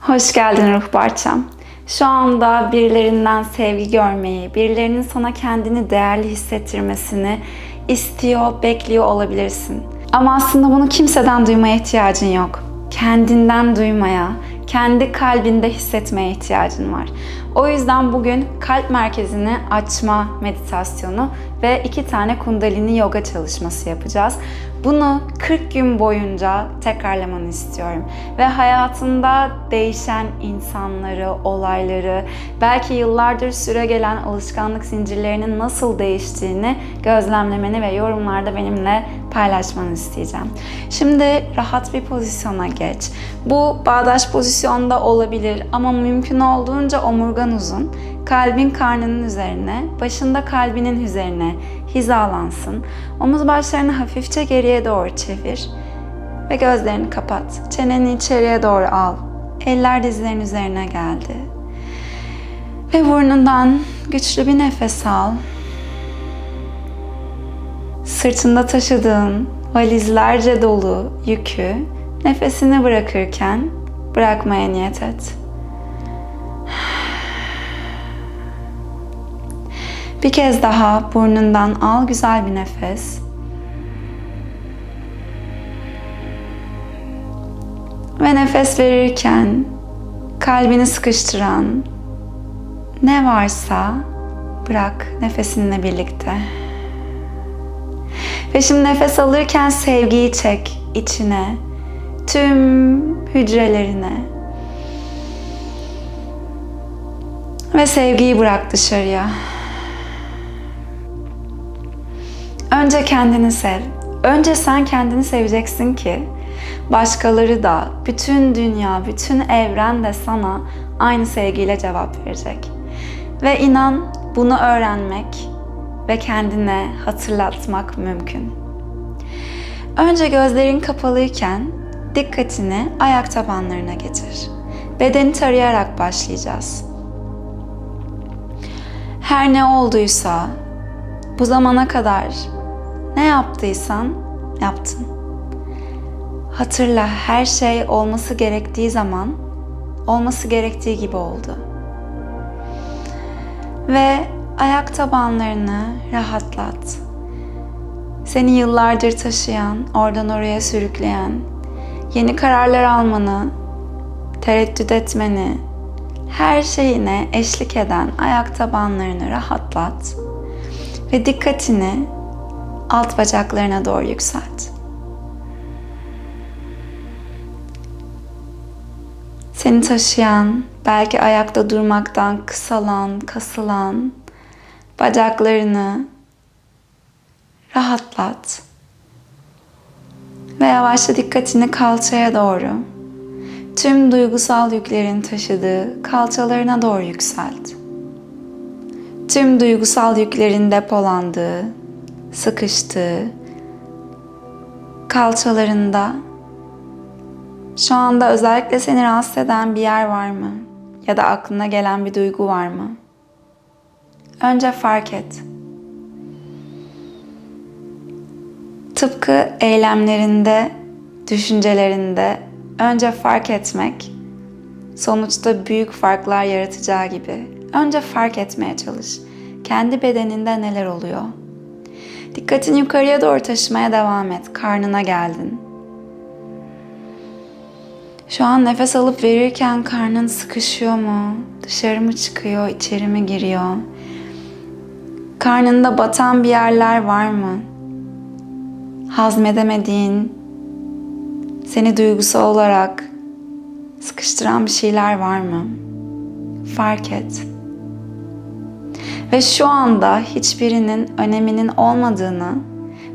Hoş geldin Ruh Parçam. Şu anda birilerinden sevgi görmeyi, birilerinin sana kendini değerli hissettirmesini istiyor, bekliyor olabilirsin. Ama aslında bunu kimseden duymaya ihtiyacın yok. Kendinden duymaya, kendi kalbinde hissetmeye ihtiyacın var. O yüzden bugün kalp merkezini açma meditasyonu ve iki tane kundalini yoga çalışması yapacağız. Bunu 40 gün boyunca tekrarlamanı istiyorum. Ve hayatında değişen insanları, olayları, belki yıllardır süre gelen alışkanlık zincirlerinin nasıl değiştiğini gözlemlemeni ve yorumlarda benimle paylaşmanı isteyeceğim. Şimdi rahat bir pozisyona geç. Bu bağdaş pozisyonda olabilir ama mümkün olduğunca omurgan uzun. Kalbin karnının üzerine, başında kalbinin üzerine hizalansın. Omuz başlarını hafifçe geriye doğru çevir ve gözlerini kapat. Çeneni içeriye doğru al. Eller dizlerin üzerine geldi. Ve burnundan güçlü bir nefes al. Sırtında taşıdığın valizlerce dolu yükü nefesini bırakırken bırakmaya niyet et. Bir kez daha burnundan al güzel bir nefes. Ve nefes verirken kalbini sıkıştıran ne varsa bırak nefesinle birlikte. Ve şimdi nefes alırken sevgiyi çek içine, tüm hücrelerine. Ve sevgiyi bırak dışarıya. Önce kendini sev. Önce sen kendini seveceksin ki başkaları da, bütün dünya, bütün evren de sana aynı sevgiyle cevap verecek. Ve inan bunu öğrenmek ve kendine hatırlatmak mümkün. Önce gözlerin kapalıyken dikkatini ayak tabanlarına getir. Bedeni tarayarak başlayacağız. Her ne olduysa bu zamana kadar ne yaptıysan yaptın. Hatırla her şey olması gerektiği zaman olması gerektiği gibi oldu. Ve ayak tabanlarını rahatlat. Seni yıllardır taşıyan, oradan oraya sürükleyen, yeni kararlar almanı, tereddüt etmeni, her şeyine eşlik eden ayak tabanlarını rahatlat ve dikkatini alt bacaklarına doğru yükselt. Seni taşıyan, belki ayakta durmaktan kısalan, kasılan bacaklarını rahatlat. Ve yavaşça dikkatini kalçaya doğru, tüm duygusal yüklerin taşıdığı kalçalarına doğru yükselt. Tüm duygusal yüklerin depolandığı, sıkıştığı, kalçalarında şu anda özellikle seni rahatsız eden bir yer var mı? Ya da aklına gelen bir duygu var mı? Önce fark et. Tıpkı eylemlerinde, düşüncelerinde önce fark etmek sonuçta büyük farklar yaratacağı gibi. Önce fark etmeye çalış. Kendi bedeninde neler oluyor? Dikkatini yukarıya doğru taşımaya devam et. Karnına geldin. Şu an nefes alıp verirken karnın sıkışıyor mu? Dışarı mı çıkıyor, içeri mi giriyor? Karnında batan bir yerler var mı? Hazmedemediğin, seni duygusal olarak sıkıştıran bir şeyler var mı? Fark et. Ve şu anda hiçbirinin öneminin olmadığını,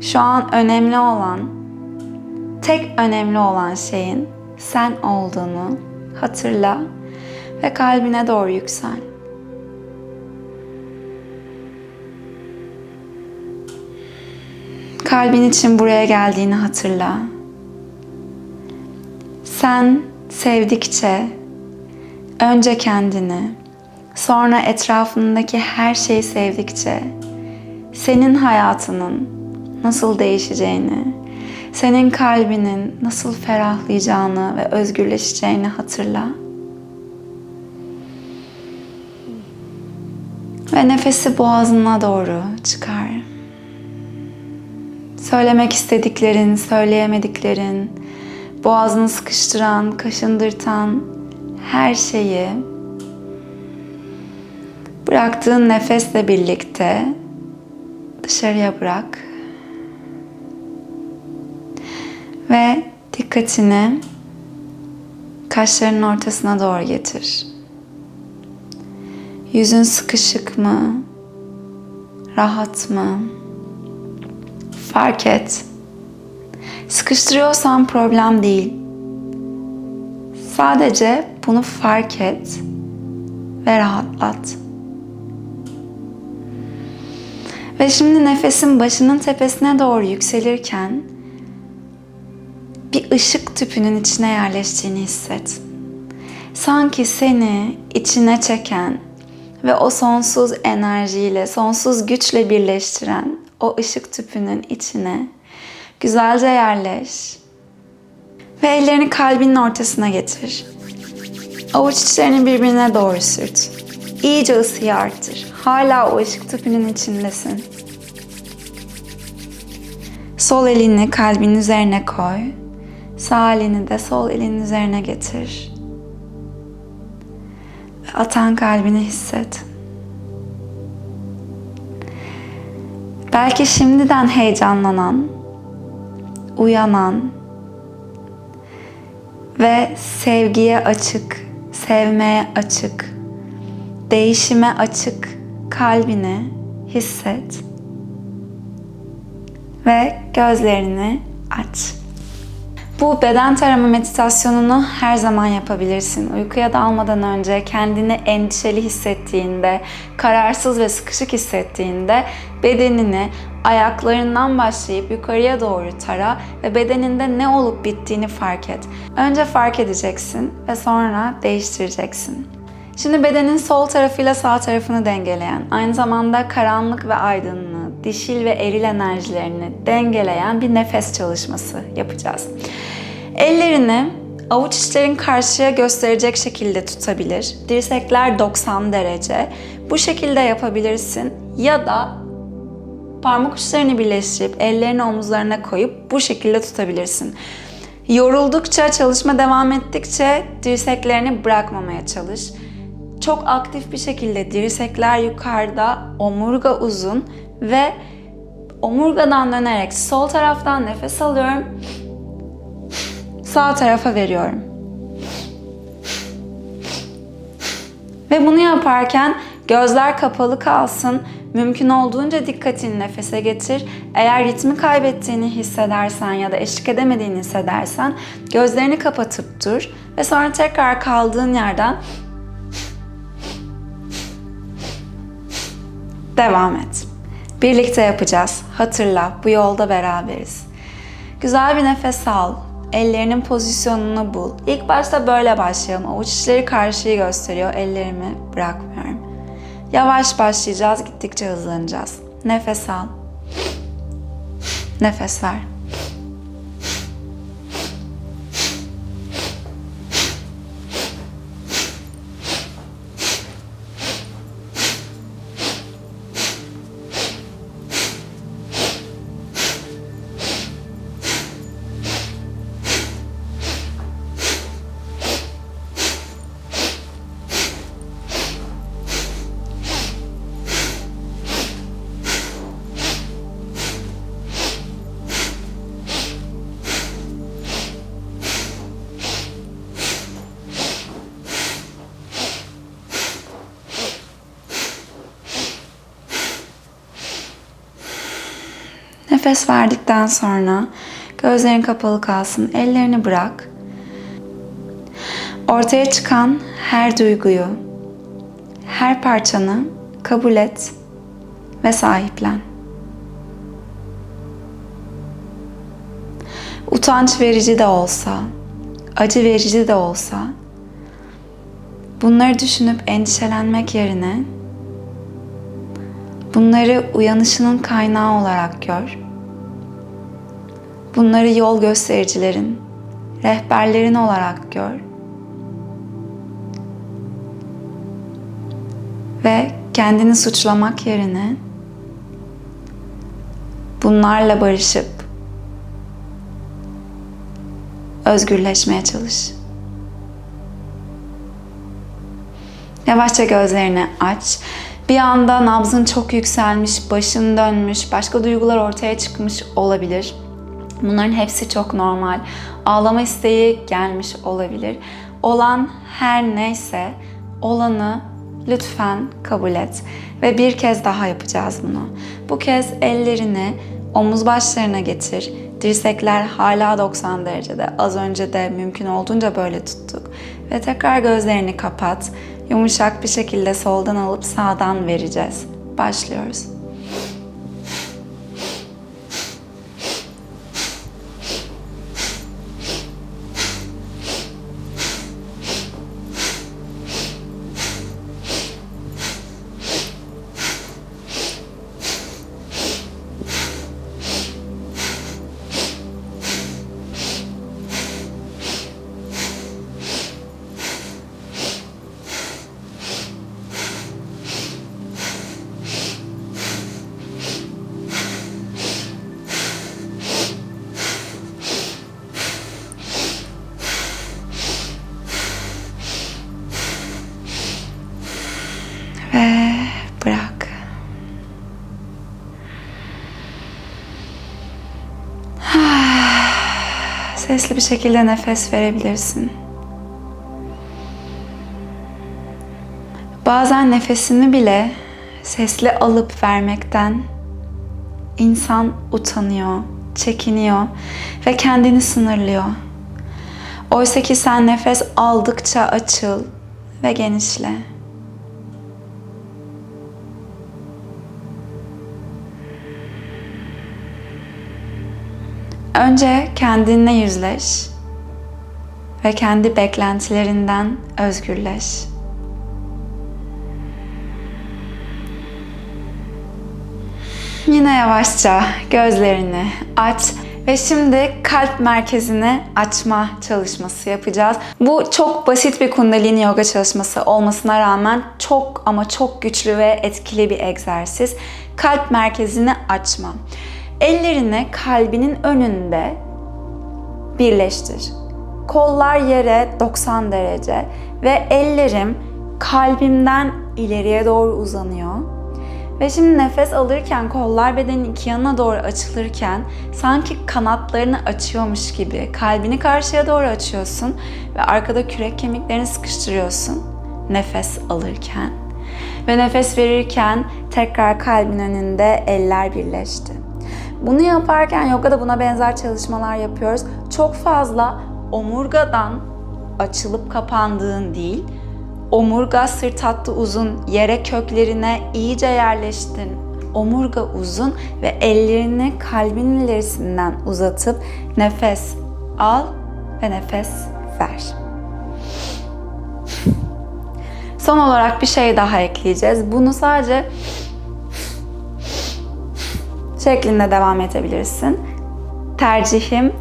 şu an önemli olan, tek önemli olan şeyin sen olduğunu hatırla ve kalbine doğru yüksel. Kalbin için buraya geldiğini hatırla. Sen sevdikçe önce kendini, Sonra etrafındaki her şeyi sevdikçe senin hayatının nasıl değişeceğini, senin kalbinin nasıl ferahlayacağını ve özgürleşeceğini hatırla. Ve nefesi boğazına doğru çıkar. Söylemek istediklerin, söyleyemediklerin, boğazını sıkıştıran, kaşındırtan her şeyi bıraktığın nefesle birlikte dışarıya bırak. Ve dikkatini kaşlarının ortasına doğru getir. Yüzün sıkışık mı? Rahat mı? Fark et. Sıkıştırıyorsan problem değil. Sadece bunu fark et ve rahatlat. Ve şimdi nefesin başının tepesine doğru yükselirken bir ışık tüpünün içine yerleştiğini hisset. Sanki seni içine çeken ve o sonsuz enerjiyle, sonsuz güçle birleştiren o ışık tüpünün içine güzelce yerleş. Ve ellerini kalbinin ortasına getir. Avuç içlerini birbirine doğru sürt. İyice ısıyı arttır. Hala o ışık tüpünün içindesin. Sol elini kalbin üzerine koy. Sağ elini de sol elin üzerine getir. Ve atan kalbini hisset. Belki şimdiden heyecanlanan, uyanan ve sevgiye açık, sevmeye açık, değişime açık kalbini hisset ve gözlerini aç. Bu beden tarama meditasyonunu her zaman yapabilirsin. Uykuya dalmadan önce kendini endişeli hissettiğinde, kararsız ve sıkışık hissettiğinde bedenini ayaklarından başlayıp yukarıya doğru tara ve bedeninde ne olup bittiğini fark et. Önce fark edeceksin ve sonra değiştireceksin. Şimdi bedenin sol tarafıyla sağ tarafını dengeleyen, aynı zamanda karanlık ve aydınlığı, dişil ve eril enerjilerini dengeleyen bir nefes çalışması yapacağız. Ellerini avuç içlerin karşıya gösterecek şekilde tutabilir. Dirsekler 90 derece. Bu şekilde yapabilirsin ya da parmak uçlarını birleştirip ellerini omuzlarına koyup bu şekilde tutabilirsin. Yoruldukça, çalışma devam ettikçe dirseklerini bırakmamaya çalış. Çok aktif bir şekilde dirsekler yukarıda, omurga uzun ve omurgadan dönerek sol taraftan nefes alıyorum. Sağ tarafa veriyorum. Ve bunu yaparken gözler kapalı kalsın. Mümkün olduğunca dikkatini nefese getir. Eğer ritmi kaybettiğini hissedersen ya da eşlik edemediğini hissedersen gözlerini kapatıp dur ve sonra tekrar kaldığın yerden devam et. Birlikte yapacağız. Hatırla, bu yolda beraberiz. Güzel bir nefes al. Ellerinin pozisyonunu bul. İlk başta böyle başlayalım. Avuç içleri karşıyı gösteriyor. Ellerimi bırakmıyorum. Yavaş başlayacağız. Gittikçe hızlanacağız. Nefes al. Nefes ver. Nefes verdikten sonra gözlerin kapalı kalsın. Ellerini bırak. Ortaya çıkan her duyguyu, her parçanı kabul et ve sahiplen. Utanç verici de olsa, acı verici de olsa bunları düşünüp endişelenmek yerine bunları uyanışının kaynağı olarak gör Bunları yol göstericilerin, rehberlerin olarak gör. Ve kendini suçlamak yerine bunlarla barışıp özgürleşmeye çalış. Yavaşça gözlerini aç. Bir anda nabzın çok yükselmiş, başın dönmüş, başka duygular ortaya çıkmış olabilir. Bunların hepsi çok normal. Ağlama isteği gelmiş olabilir. Olan her neyse olanı lütfen kabul et. Ve bir kez daha yapacağız bunu. Bu kez ellerini omuz başlarına getir. Dirsekler hala 90 derecede. Az önce de mümkün olduğunca böyle tuttuk. Ve tekrar gözlerini kapat. Yumuşak bir şekilde soldan alıp sağdan vereceğiz. Başlıyoruz. Ve bırak. Sesli bir şekilde nefes verebilirsin. Bazen nefesini bile sesli alıp vermekten insan utanıyor, çekiniyor ve kendini sınırlıyor. Oysa ki sen nefes aldıkça açıl ve genişle. Önce kendinle yüzleş ve kendi beklentilerinden özgürleş. Yine yavaşça gözlerini aç ve şimdi kalp merkezini açma çalışması yapacağız. Bu çok basit bir kundalini yoga çalışması olmasına rağmen çok ama çok güçlü ve etkili bir egzersiz. Kalp merkezini açma. Ellerini kalbinin önünde birleştir. Kollar yere 90 derece ve ellerim kalbimden ileriye doğru uzanıyor. Ve şimdi nefes alırken kollar bedenin iki yanına doğru açılırken sanki kanatlarını açıyormuş gibi kalbini karşıya doğru açıyorsun ve arkada kürek kemiklerini sıkıştırıyorsun nefes alırken. Ve nefes verirken tekrar kalbin önünde eller birleşti. Bunu yaparken yogada buna benzer çalışmalar yapıyoruz. Çok fazla omurgadan açılıp kapandığın değil, omurga sırt hattı uzun, yere köklerine iyice yerleştin. Omurga uzun ve ellerini kalbin ilerisinden uzatıp nefes al ve nefes ver. Son olarak bir şey daha ekleyeceğiz. Bunu sadece şeklinde devam edebilirsin. Tercihim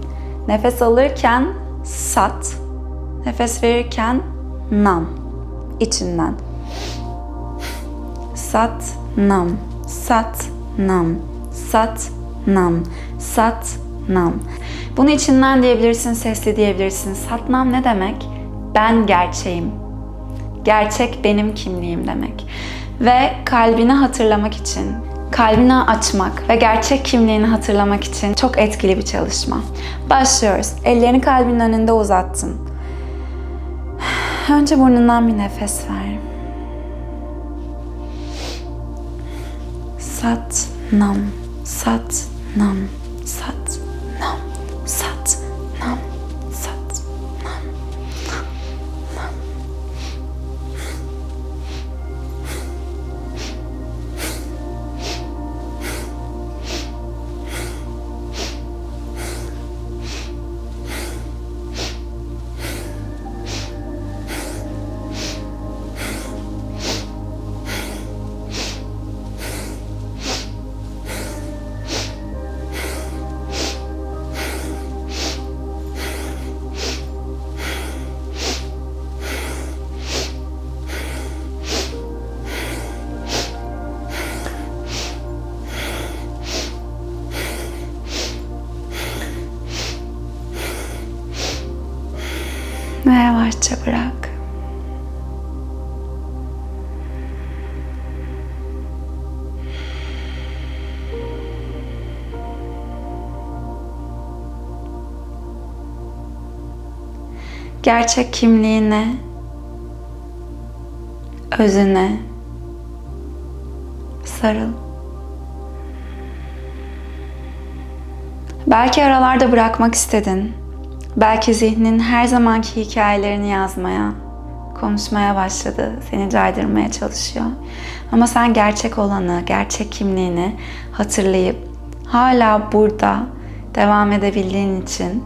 nefes alırken sat, nefes verirken nam içinden. Sat nam, sat nam, sat nam, sat nam. Bunu içinden diyebilirsin, sesli diyebilirsin. Satnam ne demek? Ben gerçeğim. Gerçek benim kimliğim demek. Ve kalbini hatırlamak için, kalbini açmak ve gerçek kimliğini hatırlamak için çok etkili bir çalışma. Başlıyoruz. Ellerini kalbinin önünde uzattın. Önce burnundan bir nefes ver. Sat nam, sat nam, sat yavaşça bırak. Gerçek kimliğine, özüne sarıl. Belki aralarda bırakmak istedin. Belki zihnin her zamanki hikayelerini yazmaya, konuşmaya başladı. Seni caydırmaya çalışıyor. Ama sen gerçek olanı, gerçek kimliğini hatırlayıp hala burada devam edebildiğin için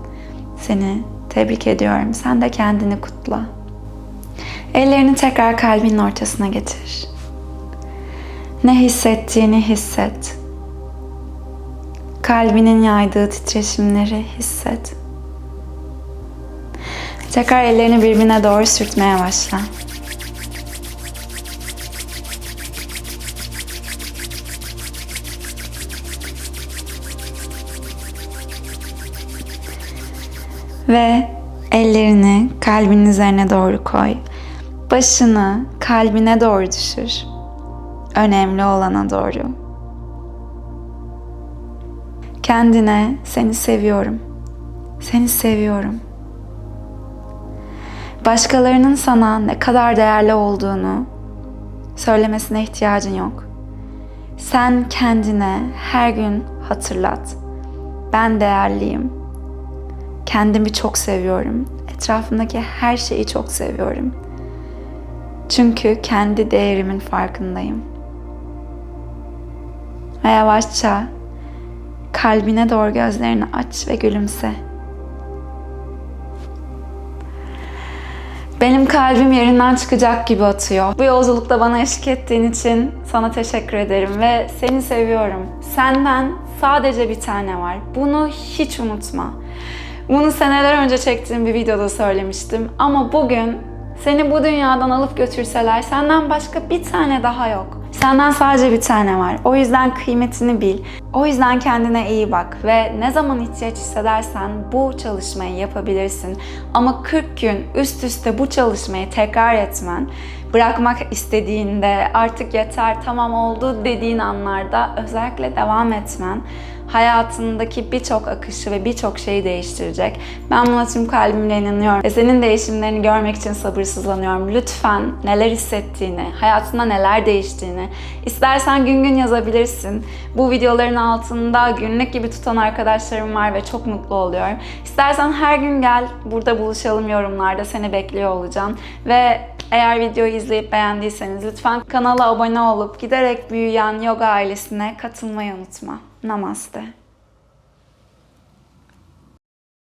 seni tebrik ediyorum. Sen de kendini kutla. Ellerini tekrar kalbinin ortasına getir. Ne hissettiğini hisset. Kalbinin yaydığı titreşimleri hisset. Tekrar ellerini birbirine doğru sürtmeye başla. Ve ellerini kalbinin üzerine doğru koy. Başını kalbine doğru düşür. Önemli olana doğru. Kendine seni seviyorum. Seni seviyorum. Başkalarının sana ne kadar değerli olduğunu söylemesine ihtiyacın yok. Sen kendine her gün hatırlat. Ben değerliyim. Kendimi çok seviyorum. Etrafımdaki her şeyi çok seviyorum. Çünkü kendi değerimin farkındayım. Ve yavaşça kalbine doğru gözlerini aç ve gülümse. Benim kalbim yerinden çıkacak gibi atıyor. Bu yolculukta bana eşlik ettiğin için sana teşekkür ederim ve seni seviyorum. Senden sadece bir tane var. Bunu hiç unutma. Bunu seneler önce çektiğim bir videoda söylemiştim ama bugün seni bu dünyadan alıp götürseler senden başka bir tane daha yok. Senden sadece bir tane var. O yüzden kıymetini bil. O yüzden kendine iyi bak ve ne zaman ihtiyaç hissedersen bu çalışmayı yapabilirsin. Ama 40 gün üst üste bu çalışmayı tekrar etmen, bırakmak istediğinde artık yeter tamam oldu dediğin anlarda özellikle devam etmen hayatındaki birçok akışı ve birçok şeyi değiştirecek. Ben buna tüm kalbimle inanıyorum. Ve senin değişimlerini görmek için sabırsızlanıyorum. Lütfen neler hissettiğini, hayatında neler değiştiğini, istersen gün gün yazabilirsin. Bu videoların altında günlük gibi tutan arkadaşlarım var ve çok mutlu oluyorum. İstersen her gün gel, burada buluşalım yorumlarda. Seni bekliyor olacağım. Ve eğer videoyu izleyip beğendiyseniz lütfen kanala abone olup giderek büyüyen yoga ailesine katılmayı unutma. Namaste.